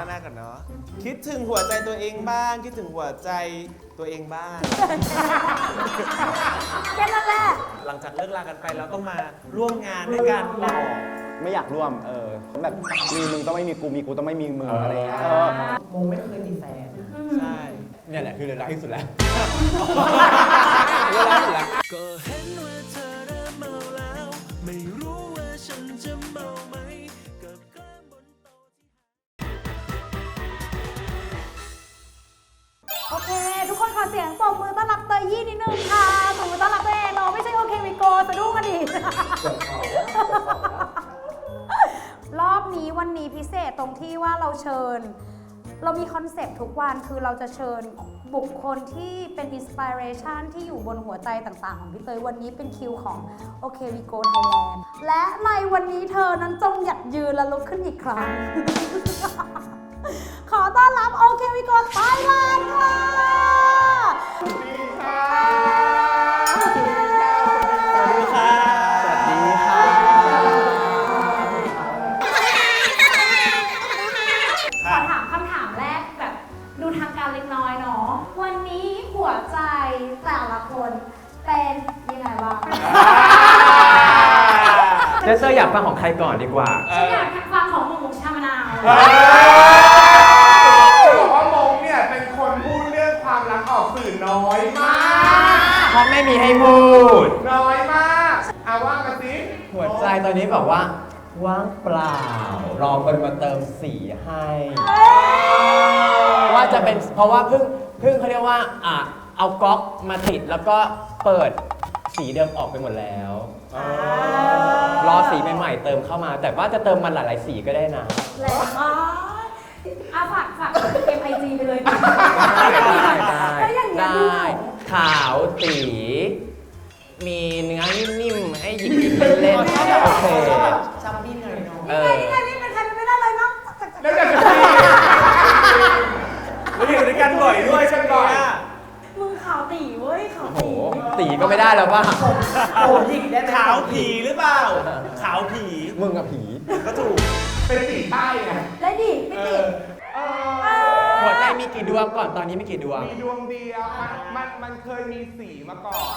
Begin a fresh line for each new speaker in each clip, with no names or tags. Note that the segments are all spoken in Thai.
ต้าหน้ากันเนาะคิดถึงหัวใจตัวเองบ้าง คิดถึงหัวใจตัวเองบ้าง
แค่นั้นแหละ
หลังจากเลิกลากันไปเราต้องมาร่วมงานด้วยกันต่อ
ไม่อยากร่วม เออแบบมีมึงต้องไม่มีกู มีกูต้องไม่มีมึงอะไรอย่างเงี้ยเออ
มงไม่เคยมีแฟน
ใช่
เนี่ยแหละคือเรื่องรักที่สุดแล้ว
ก็เห็นว่าเธอ
อเสียงปรบมือต้อนรับเตยยี่นิดนึงค่ะปรบมือต้อนรับตัวเองเนาะไม่ใช่โอเควิโกสะดุ้งกันดิรอบนี้วันนี้พิเศษตรงที่ว่าเราเชิญ เรามีคอนเซปต์ทุกวันคือเราจะเชิญบุคคลที่เป็นอินสปิเรชันที่อยู่บนหัวใจต่างๆ ของพี่เตยวันนี้เป็นคิวของโอเควิโกไทยแลนด์และในวันนี้เธอนั้นจงหยัดยืนและลุกขึ้นอีกครั้ง ขอต้อนรับโอเควิโกไทยแลนด์ค่ะ ขอถามคำถามแรกแบบดูทางการเล็กน้อยเนาะ วันนี้หัวใจแต่ละคนเป็นยังไงบ้าง
เจสเซอร์อยากฟังของใครก่อนดีกว่า
ฉันอยากฟังของหมูชามะนาว
เพราะ
ไม่มีให้พูด
น้อยมากเอาว่ามาสิ
หัวใจตอนนี้แบบว่า ว่างเปล่า รอคนมาเติมสีให้ ว่าจะเป็นเพราะว่าเพิ่งเพิ่งเขาเรียกว่าอะเอาก๊อกมาติดแล้วก็เปิดสีเดิมออกไปหมดแล้ว รอสีใหม่ๆเติมเข้ามา แต่ว่าจะเติมมันหลายๆสีก็ได้นะ
แรงมากอาฝากฝากเอ็มไอจีไปเลย
ได้
แล้วอย่างเงี้ย
ได้
ดูเหงา
ขาวตีมีเนื้อนิ่มๆให้หยิบๆเล่นโอเค
ชับบิ้นหน่อยเนาะ
เอ
นี่
อ
ไงนี่ไงนี่เป็นใครไม่ได้เลยเนาะ
แล้วจะ
เราอยู่ด้วยกันบ่อยด้วยใช่ไหมเนี่ย
มึงขาวตีเว้ยขาวตี
ตีก็ไม่ได้แล้วป่ะ
โอ้ยิงได้ไหม
ขาวผีหรือเปล่า ขาวผี
มึงกับผี
ก็ถูก
เป็นสีใต้ไง
ได้ดิไม่ติด
เอ
เอ
อ
อ
หัวใจมี กี่ดวงก่อนตอนนี้มีกี่ดวง
มีดวงเดียวมันมันมันเคยมีสีมาก่อน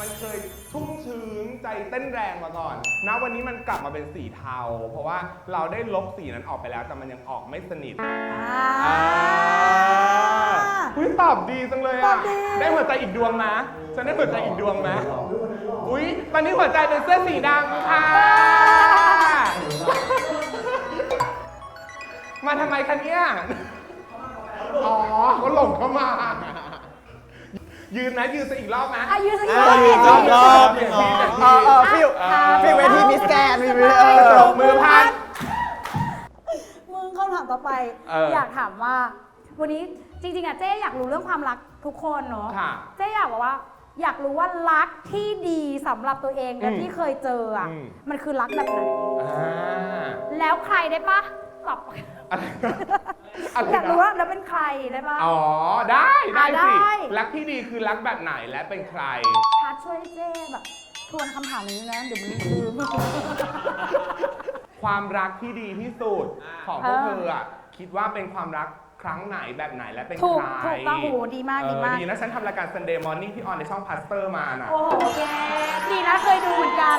มันเคยชุ่มชื้นใจเต้นแรงมาก่อนณวันนี้มันกลับมาเป็นสีเทา เพราะว่าเราได้ลบสีนั้นออกไปแล้ว แต่มันยังออกไม่สนิท
อ่า
อุ้ยตอบดีจังเลย
ตอ
อะ
บดี
ได้หัวใจอีกดวงนะฉันได้หัวใจอีกดวงนะอุ้ยตอนนี้หัวใจเป็นเสื้อสีดำค่ะ มาทำไมคะเนี่ย อ๋อเขาหลงเข้ามา ยืนนะยืนซะอีกรอบนะ
อายุสัก
อะยืนรอบรอบหนึ่งรอบ
เออเออฟิวฟิวเวทีมิสแกนมีเวทีเออ
ปรบมือพัน
มึงคำถามต่อไป
เอออ
อยากถามว่า วันนี้จริงๆอะเจ๊อยากรู้เรื่องความรักทุกคนเนาะ
ค่ะ
เจ๊อยากบอกว่า อยากรู้ว่ารักที่ดีสำหรับตัวเองและ
อืม
ที่เคยเจออะ
อืม
มันคือรักแบบไหน
อ่า
แล้วใครได้ปะ ตอบ
อะไรอะไร
อยากรู้
นะ
ว่าแล้วเป็นใครได้ปะ
อ๋อ ได้ได้
อะ
สิ
ได้
รักที่ดีคือรักแบบไหนและเป็นใคร
พัดช่วยเจ๊แบบทวนคำถามนี้นะเดี๋ยวมันลืม
ความรักที่ดีที่สุดของพวก
เออ
เธออะคิดว่าเป็นความรักครั้งไหนแบบไหนและเป็น
ถูก
ใคร
ถูกต้องโอ้โหดีมาก
เอ
ดี
อ
มาก
ดีนะฉันทำรายการ Sunday Morning ที่ออนในช่องพัสเตอร์มาน่ะ
โอ้โหแกดีนะเคยดูเหมือนกัน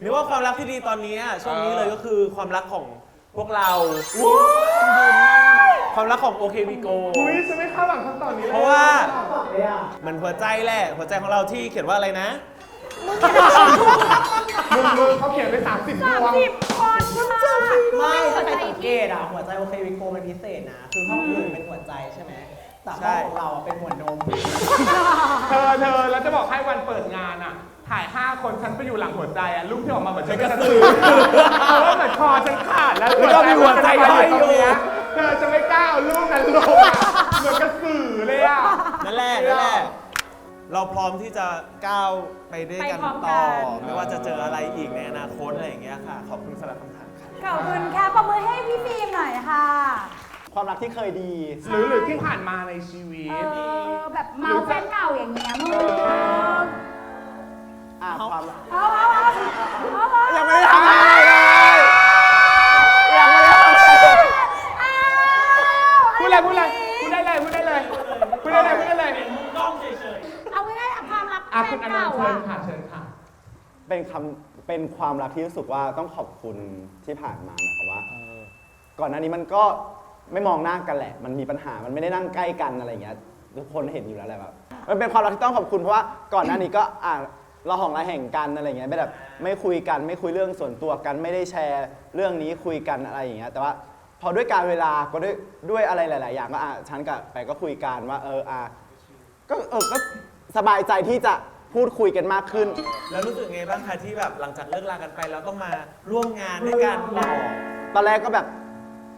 หรือว่าความรักที่ดีตอนนี้ช่วงนี้เลยก็คือความรักของพวกเราความรักของโอเควิโก
อุ้ยฉันไม่คาดหวังคำตอบนี้เลย
เพราะว่า มันหัวใจแหละหัวใจของเราที่เขียนว่าอะไรนะ
มึงมึงเขาเขียนไป30ดวง
สิบคนค่ะ
ไม่ถ้าใครสังเกตอะหัวใจโอเควิโกมันพิเศษนะ คือห้องอื่นเป็นหัวใจใช่ไหม แต่ห้องของเราอะเป็นหัวนม
เธอเธอแล้วจะบอกให้วันเปิดงานอะ ถ่าย 5 คนฉันไปอยู่หลังหัวใจอะรูปที่ออกมาเหมือนฉันกระสือเพราะว่าเหมือนคอฉันขาดแล้ว
แล้วก็มีหัวใจ
มัน
ห้อยอยู่
ตรงเนี้ยเธอจะไม่กล้าเอารูปนั้นลงอะเหมือนกระสือเลยอะ
นั่นแหละนั่นแหละเราพร้อมที่จะก้าวไปด้วยกัน
ไปพร้อมกั
ต่อ
น
ไม่ว่าจะเจออะไรอีกในอนาคตอะไรอย่างเงี้ยค่ะ ขอบคุณสำหรับคำถามค่ะ
ขอบคุณค่ะประมือให้พี่ฟิล์มหน่อยค่ะ
ความรักที่เคยดี
หรือหรือที่ผ่านมาในชีวิต
แบบเมาแฟนเก่าอย่างเงี้ยมึงเอ
อ อ่าความรักา
เอาาเยังไม่ได้ทำอะไรเลย
ยังไม่ได้ทำอะไรเลยพูดเลยพูดเลยพูดได้เลยพูดได้เลยพูดได้เลย
พูดได้เลย
เอาง่ายๆอะ
ค
วามรักอะแฟคุณนอนเก่าต์เชิญ
ค่ะเชิญค่ะ
เป็นคำเป็นความรักที่รู้สึกว่าต้องขอบคุณที่ผ่านมานะครับว่า ก่อนหน้านี้มันก็ ไม่มองหน้ากันแหละ มันมีปัญหา มันไม่ได้นั่งใกล้กันอะไรอย่างเงี้ย ทุกคนเห็นอยู่แล้วแหละแบบ มันเป็นความรักที่ต้องขอบคุณเพราะว่าก่อนหน้านี้ก็อะเราหองระแห่งกันอะไรอย่างเงี้ยไม่แบบไม่คุยกันไม่คุยเรื่องส่วนตัวกันไม่ได้แชร์เรื่องนี้คุยกันอะไรอย่างเงี้ยแต่ว่าพอด้วยการเวลาก็ด้วยด้วยอะไรหลาย ๆ อย่างก็อะฉันกับไปก็คุยกันว่าเอออะก็เออก็สบายใจที่จะพูดคุยกันมากขึ้น
แล้วรู้สึกไงบ้างคะที่แบบหลังจากเลิกลากันไปแล้วต้องมาร่วมงานด้วยกันต่อ
ตอนแรกก็แบบ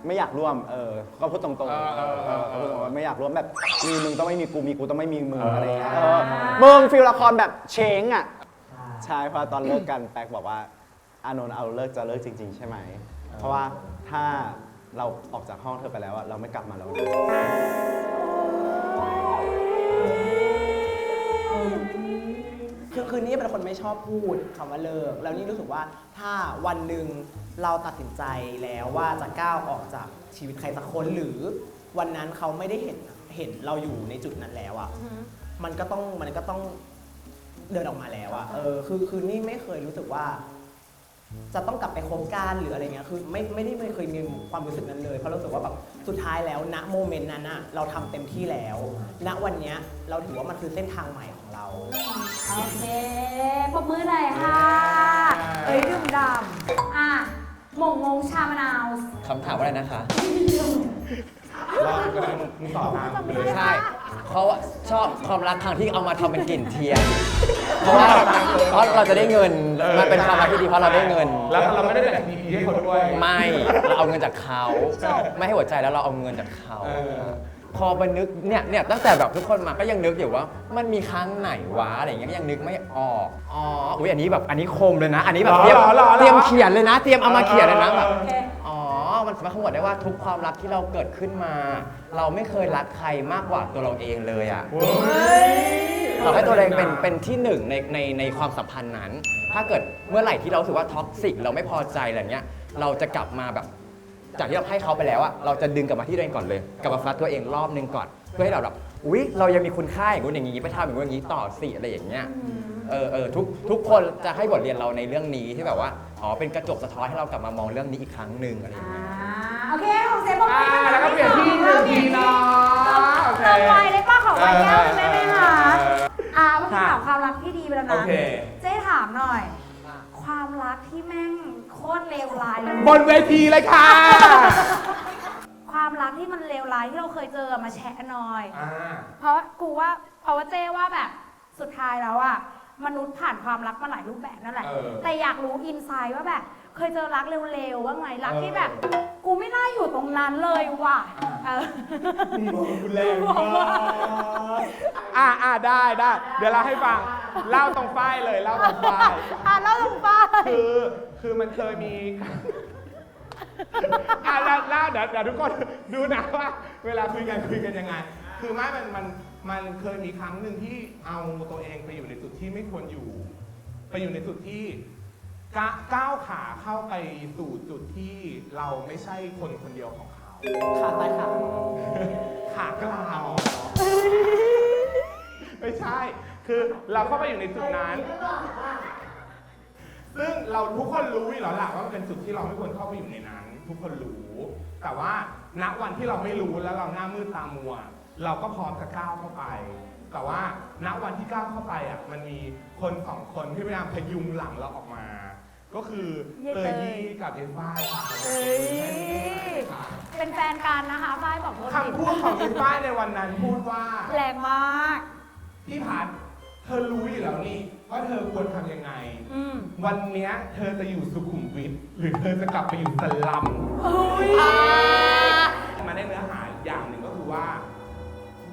ไม่อยากร่วม เออก็พูดตรงๆ
เออเออเออ
เออพูดตรงๆว่าไม่อยากร่วมแบบมีมึงต้องไม่มีกูมีกูต้องไม่มีมึง
เอออ
อะไรอย่างเงี้ยเออมึงฟิลละครแบบเชงอะ ใช่เพราะตอนเลิกกันแป๊กบอกว่าอานนท์เอาเลิกจะเลิกจริง ๆ ใช่ไหม เพราะว่าถ้าเราออกจากห้องเธอไปแล้วอะเราไม่กลับมาแล้วนะ
คื คือนี่เป็นคนไม่ชอบพูดคำว่าเลิก แล้วนี่รู้สึกว่าถ้าวันหนึ่งเราตัดสินใจแล้วว่าจะก้าวออกจากชีวิตใครสักคนหรือวันนั้นเขาไม่ได้เห็นเห็นเราอยู่ในจุดนั้นแล้วอะ่ะมันก็ต้องมันก็ต้องเดินออกมาแล้วอะ่ะเออคือคือนี่ไม่เคยรู้สึกว่า จะต้องกลับไปคบกันหรืออะไรเงี้ยคือไม่ไม่ได้ไม่เคยมีความรู้สึกนั้นเลยเพราะรู้สึกว่าแบบสุดท้ายแล้วณโมเมนต์นั้นอะเราทำเต็มที่แล้ว ณวันเนี้ยเราถือว่ามันคือเส้นทางใหม่ของ เรา
โอเคปรบมือหน่อยค่ะ เอ้ยดื่มดำอะหม่งงงชามะนาว
คำถามว่าอะไรนะคะ
รอบก็ได้มึงตอบตามไปเลย
ใช่เขาอะชอบความรักครั้งที่เอามาทำเป็นกลิ่นเทียน เพราะว่าเพราะเราจะได้เงิน มันเป็นความรักที่ดีเพราะเราได้เงิน
แล้วเราไม่ได้แต่งดีพีให้เขาด้วย
ไม่ เราเอาเงินจากเขา ไม่ให้หัวใจแล้วเราเอาเงินจากเขา
เออ
พอไปนึกเนี่ยเนี่ยตั้งแต่แบบทุกคนมาก็ยังนึกอยู่ว่า มันมีครั้งไหนวะอะไรอย่างเงี้ยก็ยังนึกไม่ออกอ๋ออุ้ยอันนี้แบบอันนี้คมเลยนะ อันนี้แบบเตรียม
หรอหรอหรอ
เตรียมเขียนเลยนะ เตรียมเอามาเขียนเลยนะแบบ
โอเค
อ๋อมันสามารถขมวดได้ว่าทุกความรักที่เราเกิดขึ้นมา เราไม่เคยรักใครมากกว่าตัวเราเองเลยอะเราให้ตัวเองเป็นเป็นที่หนึ่งในในในความสัมพันธ์นั้น ถ้าเกิดเมื่อไหร่ที่เรารู้สึกว่าท็อกซิกเราไม่พอใจอะไรเงี้ย เราจะกลับมาแบบ จากที่เราให้เขาไปแล้วอะเราจะดึงกลับมาที่ตัวเองก่อนเลย กลับมาฟัดตัวเองรอบนึงก่อน เพื่อให้เราแบบอุ๊ยเรายังมีคุณค่าอย่างนู้นอย่างนี้ไปทำอย่างนู้นอย่างนี้ต่อสิอะไรอย่างเงี้ยเออเออทุกทุกคนจะให้บทเรียนเราในเรื่องนี้ที่แบบว่าอ๋อเป็นกระจกสะท้อนให้เรากลับมามองเรื่องนี้อีกครั้งหนึ่งอะไรอย่าง
อ่า
เงี้ย
โอเคของเสียงปรบมือ
อ่าแล้วก็เปลี่ยนที่หนึ่งทีเนาะโอเค
เติมไวได้ป้าขอไวแก้วหนึงได้ไหมคะ
เออ
อ่าเมื่อกี้ถามความรักที่ดีไปแล้ว
โอ
นะ
เค
เจ๊ถามหน่อย ความรักที่แม่งโค ตรเลวร้ายเลย
บนเวทีเลยค่ะ
ความรักที่มันเลวร้ายที่เราเคยเจอมาแชร์หน่อย
อ่า
เพราะกูว่าเพราะว่าเจ้ว่าแบบสุดท้ายแล้วอะมนุษย์ผ่านความรักมาหลายรูปแบบนั่นแหละ
เออ
แต่อยากรู้อินไซด์ว่าแบบ เคยเจอรักเร็วๆว่าไงรัก
เออ
ที่แบบ กูไม่น่าอยู่ตรงนั้นเลยว่ะเออ
คุณแรงมากอ่าอ่าได้ได้ เดี๋ยวเราให้ฟัง เล่าตรงป้ายเลย เล่าตรงป้าย
อะเล่าลงไป
คือ คือมันเคยมี อะแล้วแล้วเดี๋ยวเดี๋ยวทุกคนดูนะว่า เวลาคุยกันคุยกันยังไง คือไม่มันมันมันเคยมีครั้งหนึ่งที่เอาตัวเองไปอยู่ในจุดที่ไม่ควรอยู่ ไปอยู่ในจุดที่กะก้าวขาเข้าไปสู่จุดที่เราไม่ใช่คนคนเดียวของเขา
ขาซ้ายขา
ขากลาวไม่ใช่ คือเราเข้าไปอยู่ในจุดนั้น ซึ่งเราทุกคนรู้อยู่แล้วล่ะว่ามันเป็นจุดที่เราไม่ควรเข้าไปอยู่ในนั้น ทุกคนรู้ แต่ว่าณวันที่เราไม่รู้แล้วเราหน้ามืดตามัว เราก็พร้อมจะก้าวเข้าไป แต่ว่าณวันที่ก้าวเข้าไปอะมันมีคนสองคนที่พยายามพยุงหลังเราออกมา ก็คือ
เย้
เต
เต
ย
ย
ยี่กับเอฟฝ้ายค่ะ
เฮ้ยเป็นแฟนกันนะคะฝ้ายบอกโทษที
คำพูดของเอฟฝ้ายในวันนั้นพูดว่า
แรงมาก
พี่พัดเธอรู้อยู่แล้วนี่ว่าเธอควรทำยังไง
อืม
วันเนี้ยเธอจะอยู่สุขุมวิทหรือเธอจะกลับไปอยู่สลัม
เฮ้ย
มาได้เนื้อหาอีกอย่างหนึ่งก็คือว่า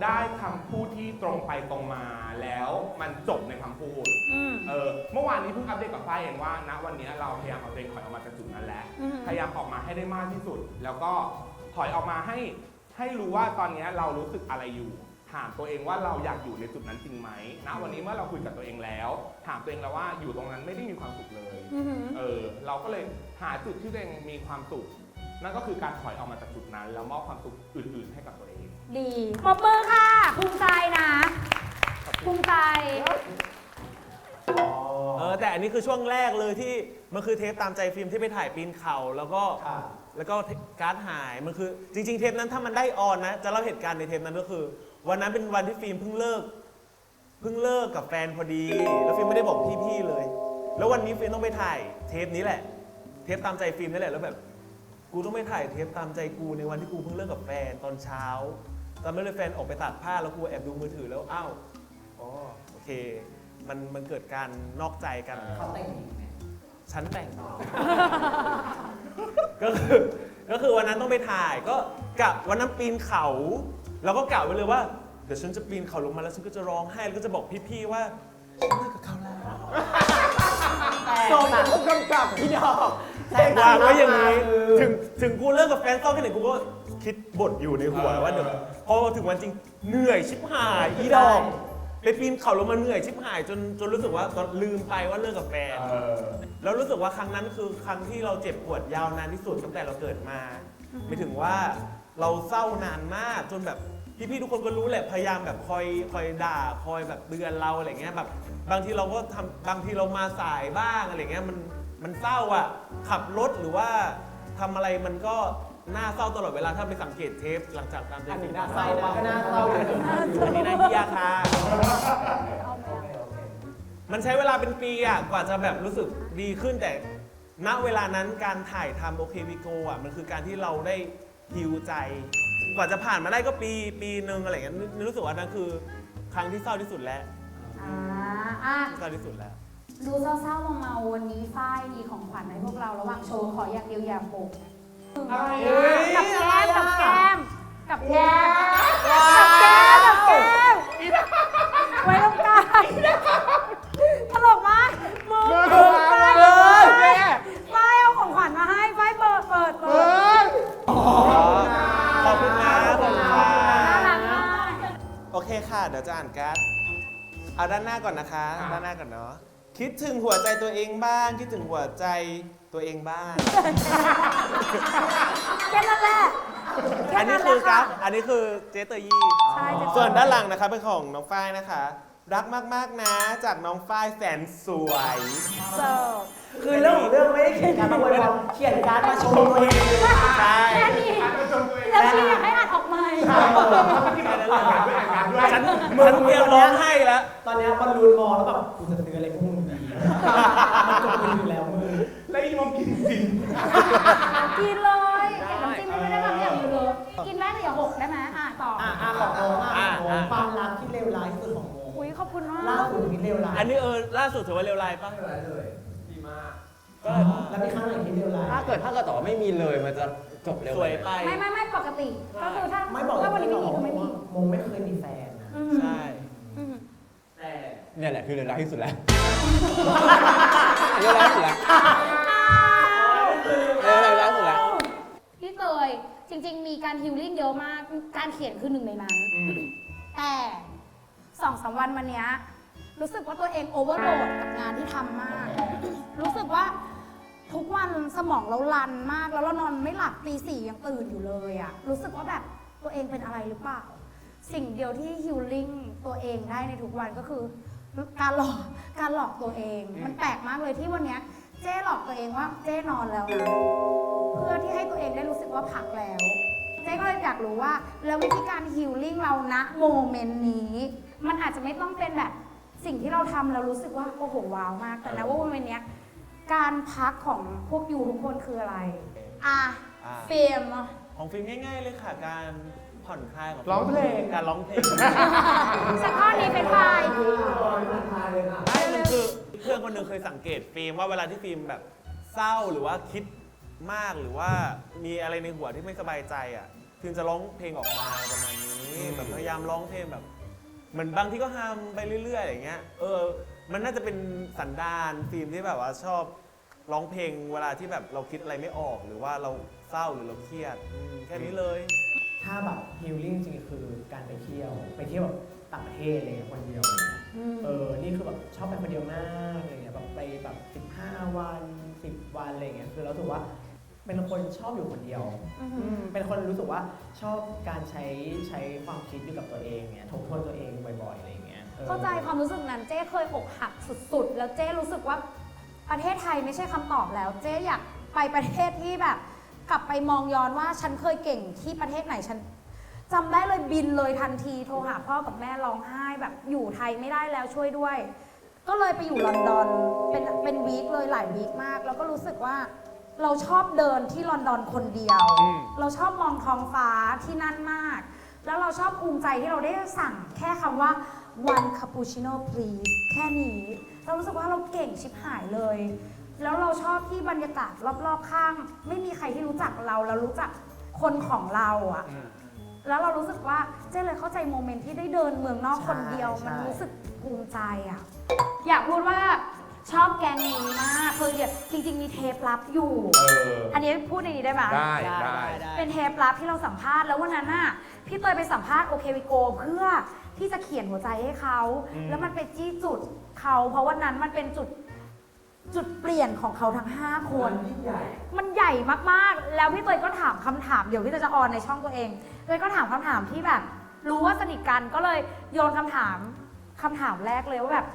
ได้คำพูดที่ตรงไปตรงมาแล้วมันจบในคำพูด
อืม
เออเมื่อวานนี้เพิ่งอัปเดตกับฝ้ายเองว่าณวันนี้เราพยายามเอาตัวเองถอยออกมาจากจุดนั้นแล้ว
อืม
พยายามออกมาให้ได้มากที่สุด แล้วก็ถอยออกมาให้ให้รู้ว่าตอนนี้เรารู้สึกอะไรอยู่ ถามตัวเองว่าเราอยากอยู่ในจุดนั้นจริงไหมณวันนี้เมื่อเราคุยกับตัวเองแล้ว ถามตัวเองแล้วว่าอยู่ตรงนั้นไม่ได้มีความสุขเลย
อือหือ
เออเราก็เลยหาจุดที่ตัวเองมีความสุข นั่นก็คือการถอยออกมาจากจุดนั้น แล้วมอบความสุขอื่น ๆ ให้กับตัวเอง
ดีปรบมือค่ะ ภูมิใจนะ ภูมิใจ
เออแต่อันนี้คือช่วงแรกเลยที่มันคือเทปตามใจฟิล์มที่ไปถ่ายปีนเขาแล้วก็
ค่ะ
แล้วก็การ์ดหายมันคือจริง ๆ เทปนั้นถ้ามันได้ออนนะจะเล่าเหตุการณ์ในเทปนั้นก็คือ วันนั้นเป็นวันที่ฟิล์มเพิ่งเลิก เพิ่งเลิกกับแฟนพอดี แล้วฟิล์มไม่ได้บอกพี่ๆเลย แล้ววันนี้ฟิล์มต้องไปถ่ายเทปนี้แหละ เทปตามใจฟิล์มนี่แหละ แล้วแบบ กูต้องไปถ่ายเทปตามใจกูในวันที่กูเพิ่งเลิกกับแฟนตอนเช้า ตอนนั้นเลยแฟนออกไปตากผ้าแล้วกูแอบดูมือถือแล้วอ้าว อ๋อ โอเค มันมันเกิดการนอกใจกัน
เขาแต่งหญิงไหม
ฉันแต่ง ก็คือก็คือวันนั้นต้องไปถ่ายก็กะวันนั้นปีนเขา เราก็กะไว้เลยว่า เดี๋ยวฉันจะปีนเขาลงมาแล้วฉันก็จะร้องไห้แล้วก็จะบอกพี่ๆว่าฉันเลิกกับเขาแล้ว
โซนผู้กำกับพี่ดอก
วางไว้อย่างนี้ถึงถึงกูเลิกกับแฟนเศร้าแค่ไหนกูก็คิดบทอยู่ในหัวว่าเดี๋ยวพอถึงวันจริงเหนื่อยชิบหายอีดอกไปปีนเขาลงมาเหนื่อยชิบหายจนจนรู้สึกว่าตอนลืมไปว่าเลิกกับแฟนแล้วรู้สึกว่าครั้งนั้นคือครั้งที่เราเจ็บปวดยาวนานที่สุดตั้งแต่เราเกิดมาไม่ถึงว่า เราเศร้านานมากจนแบบพี่ๆทุกคนก็รู้แหละพยายามแบบคอยคอยด่าคอยแบบเตือนเราอะไรเงี้ยแบบบางทีเราก็ทำบางทีเรามาสายบ้างอะไรเงี้ยมันมันเศร้าอะขับรถหรือว่าทำอะไรมันก็น่าเศร้าตลอดเวลาถ้าไปสังเกตเทปหลังจากตามเทป
อันนี้น่าเศร้าก็น่าเศร้าอยู่
อันนี้น่าเฮียค่ะมันใช้เวลาเป็นปีอะกว่าจะแบบรู้สึกดีขึ้นแต่ณเวลานั้นการถ่ายทำโอเควิโกอะมันคือการที่เราได้ ฮิวใจ กว่าจะผ่านมาได้ก็ปีปีหนึ่งอะไรเงี้ยนึกรู้สึกว่านั่นคือ ครั้งที่เศร้าที่สุดแล้ว
อ่าอะ
เศร้าที่สุดแล้ว
ดูเศร้าๆเมาๆวันนี้ฝ้ายมีของขวัญให้พวกเราระหว่างโชว์ขออย่างเดียวอย่าโบกกับแก้มกับแก้มกับแก้มกับแก้มกับแก้ เค
ค่ะเดี๋ยวจะอ่านการ์ดเอาด้านหน้าก่อนนะคะ ด้านหน้าก่อนเนาะคิดถึงหัวใจตัวเองบ้าง คิดถึงหัวใจตัวเองบ้าง
แค่นั้นแหละแอั
นนี้คือการ์ดอันนี้คือเจเตอร์ยี่
ใช่จะ
ส่วนด้านหลังนะคะเป็นของน้องฝ้ายนะคะ รักมากๆนะจากน้องฝ้ายแสนสวย
เสิร์ฟ
คือเรื่องของเรื่องไม่ได้เขียนการมาอวยพรเขียนการมาชมตัวเอง
ใช่
แค่นี้แล้วชีอยากให้อ่านออกมา
ฉันเหมื อนเมียร้องไห้แล้ว
ตอนเนี้ยบอลลูนมองแล้วแบบกูจะเตือนอะไรพวกมึงดีมันจบมืออยู่แล้วมึง
แล้วอีมองกินจริง
กินเลยเก็บน้ำจิ้มไม่ได้ทำอย่างอื่นเลยกินได้แต่อย่าหกได้ไหมอะต่อ
อะอะของโมอะของโม
อะ
ความรักที่เลวร้ายที่สุดของโม
อุ้ยขอบคุณมาก
ล่าสุดที่เลวร้าย
อันนี้เออล่าสุดถือว่าเร็วไลน์ปะ
ก็แล้วมีครั้งไหนที่เลวร้าย
ถ้าเกิดถ้าเกิดต่อไม่มีเลยมันจะจบเร็ว
สวยไป
ไม่ไม่ไม่ปกติก็คือถ้า
ไม่บอก
ถ้าวันนี้ไม่มีก็ไม่มี
โมไม่เคยมีแฟนนะ
อืม
ใช่
อืม
เนี่ยแหละคือเร็วร้ายที่สุดแล้ว เร็วร้ายที่สุดแล้วเร็วร้ายที่สุดแล้ว
พี่เตยจริง ๆ มีการฮิลลิ่งเยอะมาก การเขียนคือหนึ่งในนั้น แต่สองสามวันมาเนี้ยรู้สึกว่าตัวเองโอเวอร์โหลดกับงานที่ทำมาก รู้สึกว่าทุกวันสมองเราลันมากแล้วเรานอนไม่หลับตีสี่ยังตื่นอยู่เลยอะรู้สึกว่าแบบตัวเองเป็นอะไรหรือเปล่า สิ่งเดียวที่ฮิลลิ่งตัวเองได้ในทุกวันก็คือ การหลอกการหลอกตัวเอง มันแปลกมากเลยที่วันเนี้ยเจ๊หลอกตัวเองว่าเจ๊นอนแล้วนะเพื่อที่ให้ตัวเองได้รู้สึกว่าพักแล้ว เจ๊ก็เลยอยากรู้ว่า แล้ววิธีการฮิลลิ่งเราณโมเมนต์นี้ มันอาจจะไม่ต้องเป็นแบบสิ่งที่เราทำแล้วรู้สึกว่าโอ้โหว้าวมากแต่นะว่าโมเมนต์เนี้ยการพักของพวกยูทุกคนคืออะไรอะ
อ่า
เฟรม
ของฟิล์มง่าย ๆ เลยค่ะการ ผ่อนคลายของ
ร้องเพลง
การร้องเพลง
สักข้อนี้เป็นไฟ
ไม่มันคือเพื่อนคนหนึ่งเคยสังเกตฟิล์มว่าเวลาที่ฟิล์มแบบเศร้าหรือว่าคิดมากหรือว่ามีอะไรในหัวที่ไม่สบายใจอะฟิล์มจะร้องเพลงออกมาประมาณนี้แบบพยายามร้องเพลงแบบเหมือนบางที่ก็ฮามไปเรื่อยๆอย่างเงี้ยเออ มันน่าจะเป็นสันดานฟิล์มที่แบบว่าชอบร้องเพลงเวลาที่แบบเราคิดอะไรไม่ออกหรือว่าเราเศร้าหรือเราเครียดอืมแค่นี้เลย
ถ้าแบบฮิลลิ่งจริงๆคือการไปเที่ยว ไปเที่ยวแบบต่างประเทศอะไรเงี้ยคนเดียวอะไรเงี้ยเออ นี่คือแบบชอบไปคนเดียวมากอะไรเงี้ยแบบไปแบบ15 วัน 10 วันอะไรเงี้ยคือเราถือว่าเป็นคนชอบอยู่คนเดียว
อือหือ
อืมเป็นคนรู้สึกว่าชอบการใช้ใช้ความคิดอยู่กับตัวเองเนี่ยทบทวนตัวเองบ่อยๆอะไรเงี้ย
เข้าใจความรู้สึกนั้นเจ้เคยอกหักสุด ๆ แล้วเจ้รู้สึกว่าประเทศไทยไม่ใช่คำตอบแล้ว เจ้อยากไปประเทศที่แบบ กลับไปมองย้อนว่าฉันเคยเก่งที่ประเทศไหนฉันจำได้เลยบินเลยทันทีโทรหาพ่อกับแม่ร้องไห้แบบอยู่ไทยไม่ได้แล้วช่วยด้วย ก็เลยไปอยู่ลอนดอนเป็นเป็นวีคเลยหลายวีคมาก แล้วก็รู้สึกว่าเราชอบเดินที่ลอนดอนคนเดียวเราชอบมองท้องฟ้าที่นั่นมาก แล้วเราชอบภูมิใจที่เราได้สั่งแค่คำว่า one cappuccino please แค่นี้ เรารู้สึกว่าเราเก่งชิบหายเลย แล้วเราชอบที่บรรยากาศรอบๆข้าง ไม่มีใครที่รู้จักเราเรารู้จักคนของเราอะ แล้วเรารู้สึกว่าเจ๊เลยเข้าใจโมเมนต์ที่ได้เดินเมืองนอกคนเดียว
ใช่
มันรู้สึกภูมิใจอะอยากพูดว่าชอบแกงนี้มากคือเดี๋ยวจริง ๆ มีเทปลับอยู่
เออ
อันนี้พูดในนี้ได้ไหม
ได้ได้
เป็นเทปลับที่เราสัมภาษณ์แล้ววันนั้นน่ะพี่เตยไปสัมภาษณ์โอเควิโก เพื่อที่จะเขียนหัวใจให้เขาแล้วมันไปจี้จุดเขา เพราะวันนั้นมันเป็นจุด จุดเปลี่ยนของเขาทั้ง 5 คนมันใหญ่มากๆ แล้วพี่เตยก็ถามคำถามเดี๋ยวพี่เตยจะออนในช่องตัวเองเลยก็ถามคำถามที่แบบ รู้ว่าสนิทกันก็เลยโยนคำถามคำถามแรกเลยว่าแบบ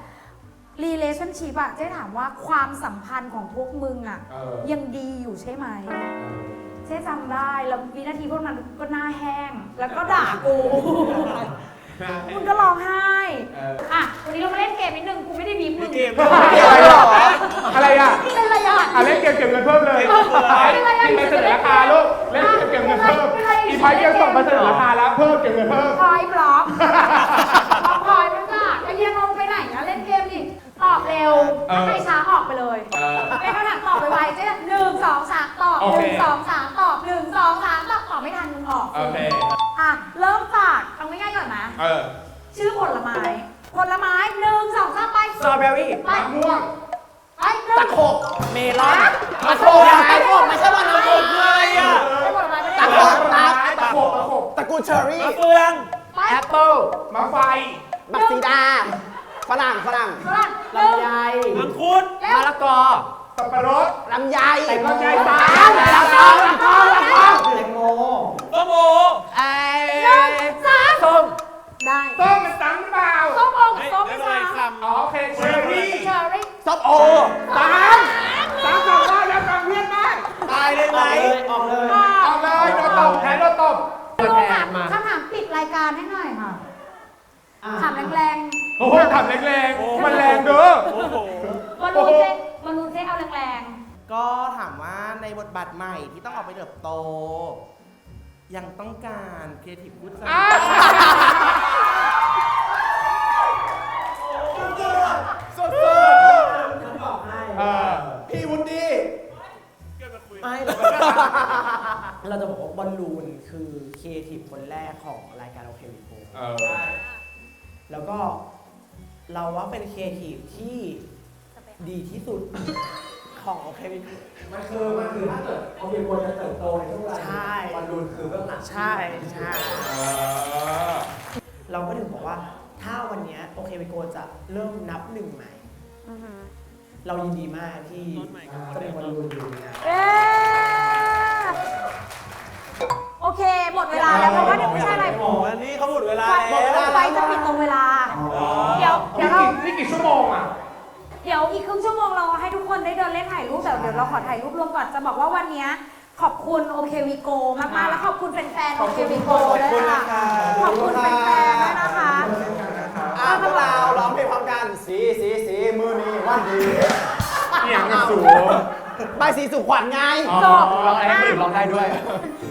relationship อะเจ๊ถามว่าความสัมพันธ์ของพวกมึงอะ
เออ
ยังดีอยู่ใช่ไหมเจ๊จำได้แล้ววินาทีพวกนั้นก็หน้าแห้ง แล้วก็ด่ากู มึงก็ร้องไห้ อะ วันนี้เรามาเล่นเกมนิดนึงกูไม่ได้บีบมึง
เกม
อะไรอะ
เป็นอะไรอะ
อะเล่นเกมเก็บเงินเพิ่มเลย
เป็นไรอะ
ไปเสนอราคาลูกเล่นเกมเก็บเงินเพิ่ม
เป็นไร
อีพายเกมส่งไปเสนอราคาแล้วเพิ่มเก็บเงินเพิ่ม
พลอยบล็อกบล็อกพลอยไม่จ้าไอ้เหี้ยังลงไปไหนนะเล่นเกมดิ ตอบเร็วถ้าใครช้าออกไปเลย
เออ
เป็นคำถามตอบไปไวๆเจ๊หนึ่งสองสามตอบ
โอ
ห
เค
นึ่งสองสามตอบหนึ่งสองสามตอบตอบไม่ทันมึงออก
โอเค
อะ เริ่มจากเอาง่ายๆก่อนนะ
เออ
ชื่อผลไม้ ผลไม้หนึ่งสองสามไป
สตรอเบอรี่
ไป
มะม่วง
ไปหนึ่ง
ตะขบเมลอน
ตะโขบ
ตะขบไม่ใช่วันนั้น
คืออะไรอะ
ไปผลไม้ไม่
ตะ
ได้
ขบ ตะ
ตะโขบตะโขบ
ตระกูลเชอรี่
มะเฟือง
ไป
แอปเปิล
มะไฟ
บักซีดาฝรั่งฝรั่ง
ฝรั่งหนึ่ง
ลำไย
มังคุด
เร็ว
มะละกอ
สับปะรด
ลำไย
ลำไยสา
ลำไยลำไยลำไยแตงโม
ส้มโอ
ไอ้
หนึ่งสาม
ส้ม
ได้
ส้
ส้มโอสา
มสามสองได้แล้วฟังเพื่อนได้
ตายเลยไหม
ออกเลย
เอาเลยโดนตบแพ้โดนตบ
ตัว
ดู
แท
ค่ะ
นมา
คำถามปิดรายการให้หน่อยค่ะถามแรง
โอ้โหถามแรงๆมันแรงเด้อ
โอ้โห
ๆบอลลูนเจ๊บอลลูนเจ๊เอาแรง
ก็ถามว่าในบทบาทใหม่ที่ต้องออกไปเติบโต ยังต้องการครีเอทีฟพูดจา ไม่ เราจะบอกว่าบอลลูนคือครีเอทีฟคนแรกของรายการโอเควิโก
เออ
แล้วก็เราว่าเป็นครีเอทีฟที่ดีที่สุดของโอเควิโก
มันคือมันคือถ้าเกิดโอเคควรจะเติบโตในช่วงเวลา
ใช่
บอลลูนคือเบื้องหลัง
ใช่ใช่
เออ
เราก็ถึงบอกว่าถ้าวันเนี้โอเควิโกจะเริ่มนับหนึ่งใหม่ เรายินดีมากที่จะเป็นบอลลูนอยู่นะ
ๆเอ๊ะโอเค หมดเวลาแล้วเพราะว่าเดี๋ยวไม่ใช่อะไร
โอ้อันนี้เขาหมดเวลา
หมดเว
แล้ว
ลาไฟจะปิดตรงเวลา เดี๋ยวเดี๋ยวเรา
นี่กี่ชั่วโมงอะ
เดี๋ยวอีกครึ่งชั่วโมงเราให้ทุกคนได้เดินเล่นถ่ายรูปแต่เดี๋ยวเราขอถ่ายรูปรวมก่อนจะบอกว่าวันเนี้ยขอบคุณโอเควีโกมากๆ แล้วขอบคุณแฟนๆโอเควีโกด้วยค่ะขอบคุณแฟนๆด้วยนะคะ
อะพวกเราร้องเพลงพร้อมกัน สีสีสีมือนี้วันดี
เอียงกันสูง
ใบายสีสุขวัญไง
อ๋อร้องได้คนอื่นร้องได้ด้วย
ค